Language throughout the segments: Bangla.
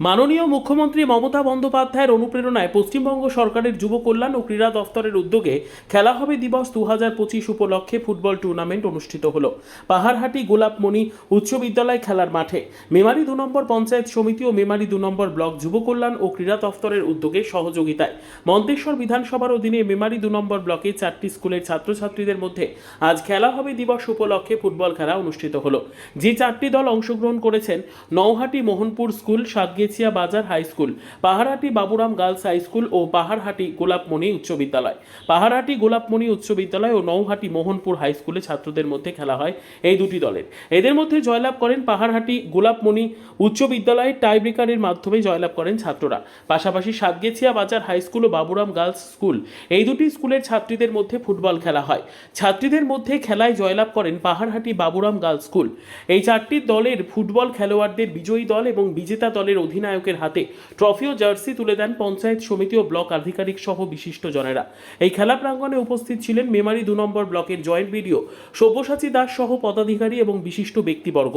মাননীয় মুখ্যমন্ত্রী মমতা বন্দ্যোপাধ্যায়ের অনুপ্রেরণায় পশ্চিমবঙ্গ সরকারের যুব কল্যাণ ও ক্রীড়া দফতরের উদ্যোগে খেলা হবে দিবস দু হাজার পঁচিশ উপলক্ষে ফুটবল টুর্নামেন্ট অনুষ্ঠিত হল। পাহাড়হাটি গোলাপমণি উচ্চ বিদ্যালয় খেলার মাঠে মেমারি দু নম্বর পঞ্চায়েত সমিতি ও মেমারি দু নম্বর ব্লক যুব কল্যাণ ও ক্রীড়া দফতরের উদ্যোগে সহযোগিতায়। মন্তেশ্বর বিধানসভার অধীনে মেমারি দু নম্বর ব্লকে চারটি স্কুলের ছাত্রছাত্রীদের মধ্যে আজ খেলা হবে দিবস উপলক্ষে ফুটবল খেলা অনুষ্ঠিত হলো। যে চারটি দল অংশগ্রহণ করেছেন Nauhati Mohanpur school Satgachhia Bazar high school, Paharhati Baburam girls high school ও পাহাড়হাটি গোলাপমণি উচ্চ বিদ্যালয়। পাহাড়হাটি গোলাপমণি উচ্চ বিদ্যালয় ও নৌহাটি মোহনপুর হাই স্কুলে ছাত্রদের মধ্যে খেলা হয় এই দুটি দলের। এদের মধ্যে জয়লাভ করেন পাহাড়হাটি গোলাপমণি উচ্চ বিদ্যালয়ের টাইব্রেকারের মাধ্যমে জয়লাভ করেন ছাত্ররা। পাশাপাশি সাতগেছিয়া বাজার হাই স্কুল ও বাবুরাম গার্লস স্কুল, এই দুটি স্কুলের ছাত্রীদের মধ্যে ফুটবল খেলা হয়। ছাত্রীদের মধ্যে খেলায় জয়লাভ করেন পাহাড়হাটি বাবুরাম গার্লস স্কুল। এই চারটি দলের ফুটবল খেলোয়াড়দের বিজয়ী দল এবং বিজেতা দলের অধিনায়কের হাতে ট্রফি ও জার্সি তুলে দেন পঞ্চায়েত সমিতি ও ব্লক আধিকারিক সহ বিশিষ্ট জনেরা এই খেলা প্রাঙ্গণে উপস্থিত ছিলেন মেমারি দু নম্বর ব্লকের জয়েন্ট বিডিও সব্যসাচী দাস সহ পদাধিকারী এবং বিশিষ্ট ব্যক্তিবর্গ।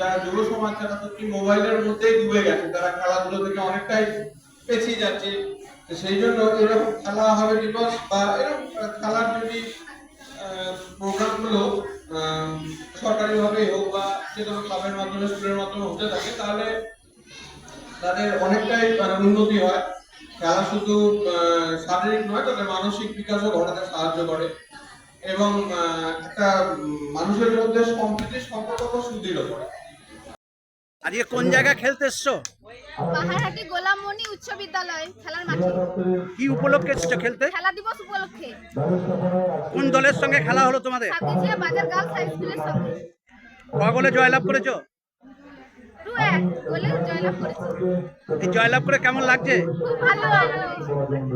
যারা যুব সমাজ, তারা মোবাইলের মধ্যেই ডুবে গেছে। তারা খেলাধুলো থেকে অনেকটাই পেছিয়ে যাচ্ছে। সেই জন্য এরকম খেলা হবে দিবস বা এরকম খেলার যদি প্রোগ্রামগুলো সরকারিভাবে হোক বা ক্লাবের মাধ্যমে স্কুলের মাধ্যমে হতে থাকে তাহলে তাদের অনেকটাই মানে উন্নতি হয়। খেলা শুধু আহ, শারীরিক নয় তাদের মানসিক বিকাশও ঘটাতে সাহায্য করে। এবং একটা মানুষের মধ্যে সম্প্রীতির সম্পর্ককে সুদৃঢ় করে। আজকে কোন জায়গায় খেলতে এসছো? পাহাড়হাটি গোলামমণি উচ্চ বিদ্যালয় খেলার মাঠে। কি উপলক্ষে এসছো খেলতে? খেলা দিবস উপলক্ষে। কোন দলের সঙ্গে খেলা হলো তোমাদের? বাজার গার্লস হাই স্কুলের সঙ্গে। কগলে জয়লাভ করেছ? টু এক জয়লাভ এই জয়লাভ করে কেমন লাগছে?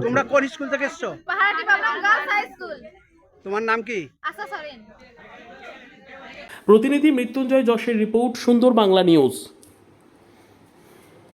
তোমরা কোন স্কুল থেকে এসছো? তোমার নাম কি? প্রতিনিধি মৃত্যুঞ্জয় যশের রিপোর্ট সুন্দর বাংলা নিউজ।